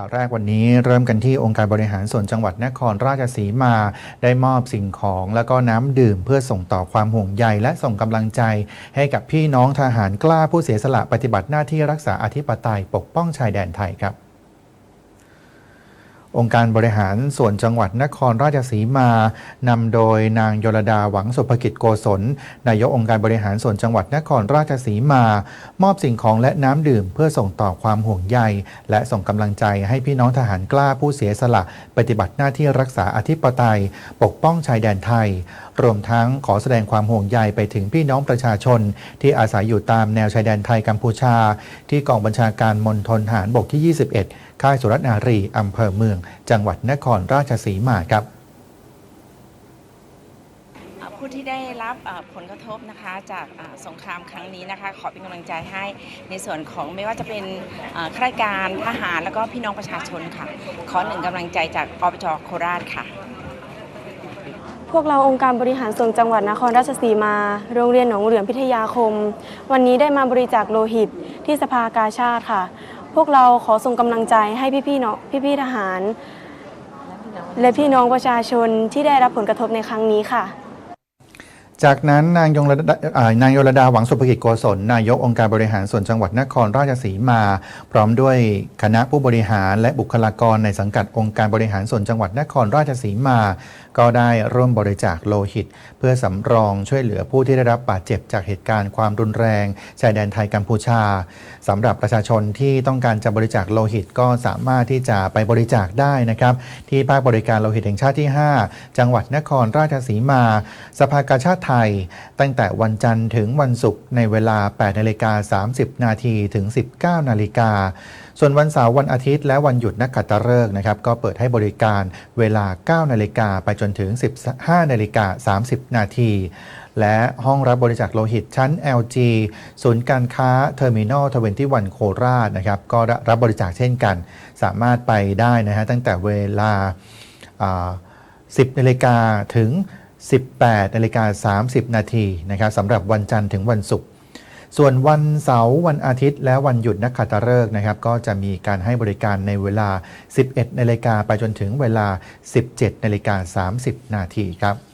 ข่าวแรกวันนี้เริ่มกันที่องค์การบริหารส่วนจังหวัดนครราชสีมา ได้มอบสิ่งของและก็น้ำดื่มเพื่อส่งต่อความห่วงใยและส่งกำลังใจ ให้กับพี่น้องทหารกล้าผู้เสียสละปฏิบัติหน้าที่รักษาอธิปไตยปกป้องชายแดนไทยครับ องค์การบริหารส่วนจังหวัดนครราชสีมานำโดยนางยลดาหวังสุภกิจโกศลนายกองค์การบริหารส่วนจังหวัดนครราชสีมา มอบสิ่งของและน้ำดื่มเพื่อส่งต่อความห่วงใย และส่งกำลังใจให้พี่น้องทหารกล้าผู้เสียสละ ปฏิบัติหน้าที่รักษาอธิปไตย ปกป้องชายแดนไทย รวมทั้งขอแสดงความห่วงใยไปถึงพี่น้องประชาชน ที่อาศัยอยู่ตามแนวชายแดนไทยกัมพูชา ที่กองบัญชาการมณฑลทหารบกที่ 21 ค่ายสุรนารีอำเภอเมืองจังหวัดนครราชสีมาครับอ่าผู้ที่ได้รับอ่าผลกระทบนะคะจากอ่าสงครามครั้งนี้นะคะ ขอเป็นกำลังใจให้ในส่วนของไม่ว่าจะเป็นอ่าข้าราชการทหารแล้วก็พี่น้องประชาชนค่ะ ขอหนึ่งกำลังใจจากอบจโคราชค่ะ พวกเราองค์การบริหารส่วนจังหวัดนครราชสีมา โรงเรียนหนองเหลืองพิทยาคม วันนี้ได้มาบริจาคโลหิตที่สภากาชาติค่ะ พวกเราขอส่งกำลังใจให้พี่ๆเนาะพี่ๆทหาร และพี่น้องประชาชนที่ได้รับผลกระทบในครั้งนี้ค่ะ จากนั้นนางยงระดานางยลดาหวังสุภกิจโกศลนายกองค์การบริหารส่วนจังหวัดนครราชสีมา พร้อมด้วยคณะผู้บริหารและบุคลากรในสังกัดองค์การบริหารส่วนจังหวัดนครราชสีมา ก็ได้ร่วมบริจาคโลหิต เพื่อสำรองช่วยเหลือผู้ที่ได้รับบาดเจ็บจากเหตุการณ์ความรุนแรงชายแดนไทยกัมพูชาสำหรับประชาชนที่ต้องการจะบริจาคโลหิตก็สามารถที่จะไปบริจาคได้นะครับ ที่ภาคบริการโลหิตแห่งชาติที่ 5 จังหวัดนครราชสีมา สภากาชาติไทย ตั้งแต่วันจันทร์ถึงวันศุกร์ในเวลา 8นาฬิกา30 นาทีถึง 19 นาฬิกา ส่วนวันเสาร์วันอาทิตย์และวันหยุดนักขัตฤกษ์นะครับก็เปิดให้บริการเวลา 9 นาฬิกาไปจนถึง 15 นาฬิกา 30 นาที และห้องรับบริจาคโลหิตชั้น LG ศูนย์การค้าเทอร์มินอล21โคราชนะครับก็รับบริจาคเช่นกัน สามารถไปได้นะฮะตั้งแต่เวลา 10 นาฬิกาถึง 18นาฬิกา30 นาทีนะครับสำหรับวันจันทร์ถึงวันศุกร์ส่วนวันเสาร์วันอาทิตย์ และวันหยุดนักขัตฤกษ์นะครับ ก็จะมีการให้บริการในเวลา 11นาฬิกาไปจนถึงเวลา 17นาฬิกา30 นาทีครับ